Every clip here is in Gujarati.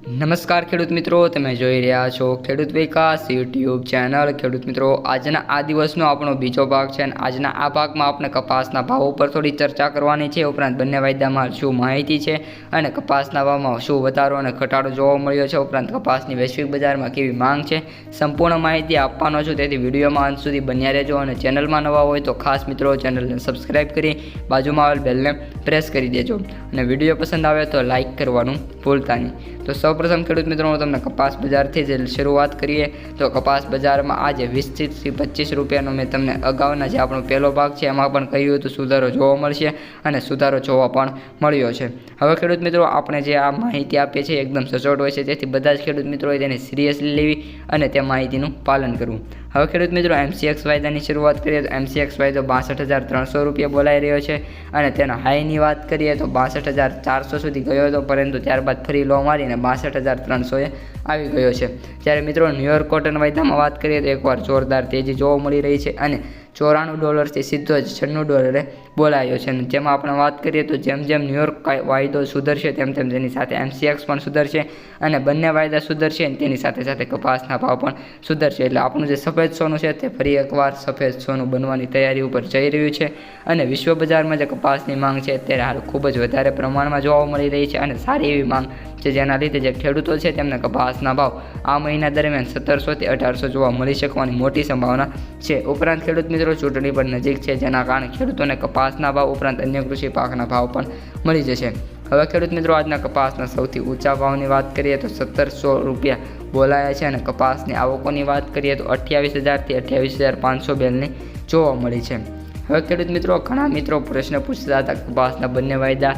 નમસ્કાર ખેડૂત મિત્રો, તમે જોઈ રહ્યા છો ખેડૂત વિકાસ યુટ્યુબ ચેનલ. ખેડૂત મિત્રો, આજના આ દિવસનો આપણો બીજો ભાગ છે અને આજના આ ભાગમાં આપણે કપાસના ભાવ ઉપર થોડી ચર્ચા કરવાની છે. ઉપરાંત બંને વાયદામાં શું માહિતી છે અને કપાસના ભાવમાં શું વધારો અને ઘટાડો જોવા મળ્યો છે. ઉપરાંત કપાસની વૈશ્વિક બજારમાં કેવી માંગ છે સંપૂર્ણ માહિતી આપવાનો છું. તેથી વિડીયોમાં અંત સુધી બન્યા રહેજો અને ચેનલમાં નવા હોય તો ખાસ મિત્રો ચેનલને સબસ્ક્રાઈબ કરી બાજુમાં આવેલ બેલને પ્રેસ કરી દેજો અને વીડિયો પસંદ આવે તો લાઇક કરવાનું ભૂલતા નહીં. તો સૌપ્રથમ ખેડૂત મિત્રો, હું તમને કપાસ બજારથી જે શરૂઆત કરીએ, તો કપાસ બજારમાં આજે વીસથી પચીસ રૂપિયાનો મેં તમને અગાઉના જે આપણો પહેલો ભાગ છે, એમાં પણ કહ્યું હતું, સુધારો જોવા મળશે અને સુધારો જોવા પણ મળ્યો છે. હવે ખેડૂત મિત્રો, આપણે જે આ માહિતી આપીએ છીએ એકદમ સચોટ હોય છે. તેથી બધા જ ખેડૂત મિત્રોએ તેને સિરિયસલી લેવી અને તે માહિતીનું પાલન કરવું. હવે ખેડૂત મિત્રો એમસીએક્સ વાયદાની શરૂઆત કરીએ તો એમસીએક્સ વાયદો બાસઠ હજાર ત્રણસો રૂપિયા બોલાઈ રહ્યો છે અને તેના હાઈની વાત કરીએ તો બાસઠ હજાર ચારસો સુધી ગયો હતો, પરંતુ ત્યારબાદ ફરી લો મારીને બાસઠ હજાર ત્રણસોએ આવી ગયો છે. જ્યારે મિત્રો ન્યુયોર્ક કોટન વાયદામાં વાત કરીએ તો એકવાર જોરદાર તેજી જોવા મળી રહી છે અને ચોરાણું ડોલરથી સીધો જ છન્નું ડોલરે બોલાયો છે. અને જેમાં આપણે વાત કરીએ તો જેમ જેમ ન્યુયોર્ક વાયદો સુધરશે, તેમ તેમ તેની સાથે એમસીએક્સ પણ સુધરશે અને બંને વાયદા સુધરશે અને તેની સાથે સાથે કપાસના ભાવ પણ સુધરશે. એટલે આપણું જે સફેદ સોનું છે, તે ફરી એકવાર સફેદ સોનું બનવાની તૈયારી ઉપર જઈ રહ્યું છે. અને વિશ્વ બજારમાં જે કપાસની માંગ છે, અત્યારે હાલ ખૂબ જ વધારે પ્રમાણમાં જોવા મળી રહી છે અને સારી એવી માંગ છે, જેના લીધે જે ખેડૂતો છે, તેમને કપાસના ભાવ આ મહિના દરમિયાન સત્તરસોથી અઢારસો જોવા મળી શકવાની મોટી સંભાવના છે. ઉપરાંત ખેડૂત મિત્રો, ચૂંટણી પણ નજીક છે, જેના કારણે ખેડૂતોને કપાસના ભાવ ઉપરાંત અન્ય કૃષિ પાકના ભાવ પણ મળી જશે. હવે ખેડૂત મિત્રો, આજના કપાસના સૌથી ઊંચા ભાવની વાત કરીએ તો સત્તરસો રૂપિયા બોલાયા છે અને કપાસની આવકોની વાત કરીએ તો અઠ્યાવીસ હજારથી અઠ્યાવીસ હજાર પાંચસો બેલની જોવા મળી છે. હવે ખેડૂત મિત્રો, ઘણા મિત્રો પ્રશ્ન પૂછતા હતા કપાસના બંને વાયદા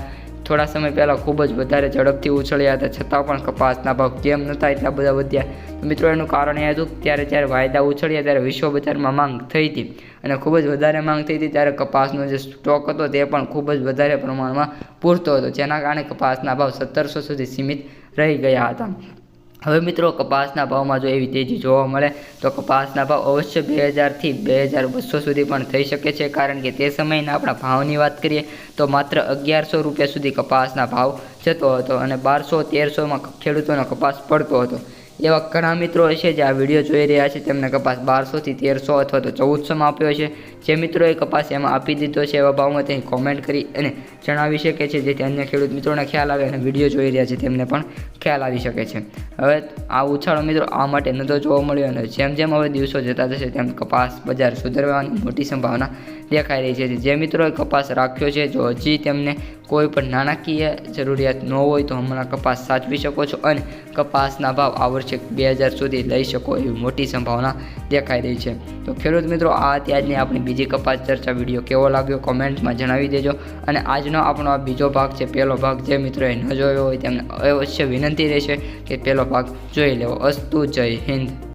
થોડા સમય પહેલાં ખૂબ જ વધારે ઝડપથી ઉછળ્યા હતા, છતાં પણ કપાસના ભાવ કેમ નહોતા એટલા બધા વધ્યા. તો મિત્રો, એનું કારણ એ હતું ત્યારે જ્યારે વાયદા ઉછળ્યા ત્યારે વિશ્વ બજારમાં માંગ થઈ હતી અને ખૂબ જ વધારે માંગ થઈ હતી ત્યારે કપાસનો જે સ્ટોક હતો તે પણ ખૂબ જ વધારે પ્રમાણમાં પૂરતો હતો, જેના કારણે કપાસના ભાવ સત્તરસો સુધી સીમિત રહી ગયા હતા. હવે મિત્રો, કપાસના ભાવમાં જો એવી તેજી જોવા મળે, તો કપાસના ભાવ અવશ્ય બે હજારથી બે હજાર બસો સુધી પણ થઈ શકે છે. કારણ કે તે સમયના આપણા ભાવની વાત કરીએ, તો માત્ર અગિયારસો રૂપિયા સુધી કપાસના ભાવ જતો હતો અને બારસો તેરસોમાં ખેડૂતોનો કપાસ પડતો હતો. એવા ઘણા મિત્રો છે જે આ વીડિયો જોઈ રહ્યા છે. તેમને કપાસ બારસોથી તેરસો અથવા તો ચૌદસોમાં આપ્યો છે જે મિત્રોએ કપાસ એમાં આપી દીધો છે એવા ભાવમાં તેની કોમેન્ટ કરી અને જણાવી શકે છે. જેથી અન્ય ખેડૂત મિત્રોને ખ્યાલ આવે અને વીડિયો જોઈ રહ્યા છે. તેમને પણ ખ્યાલ આવી શકે છે. હવે આ ઉછાળો મિત્રો આ માટે નતો જોવા મળ્યો અને જેમ જેમ હવે દિવસો જતા જશે તેમ કપાસ બજાર સુધરવાની મોટી સંભાવના દેખાઈ રહી છે. જે મિત્રોએ કપાસ રાખ્યો છે, જો હજી તેમને કોઈ પણ નાણાકીય જરૂરિયાત ન હોય તો હમણાં કપાસ સાચવી શકો છો અને કપાસના ભાવ આ વર્ષે બે હજાર સુધી લઈ શકો એવી મોટી સંભાવના દેખાઈ રહી છે. તો ખેડૂત મિત્રો, આ ત્યાજની આપણી બીજી કપાસ ચર્ચા. વીડિયો કેવો લાગ્યો કોમેન્ટમાં જણાવી દેજો. અને આજનો આપણો આ બીજો ભાગ છે, પહેલો ભાગ જે મિત્રોએ ન જોયો હોય તેમને અવશ્ય વિનંતી રહેશે કે પહેલો ભાગ જોઈ લેવો. અસ્તુ જય હિન્દ.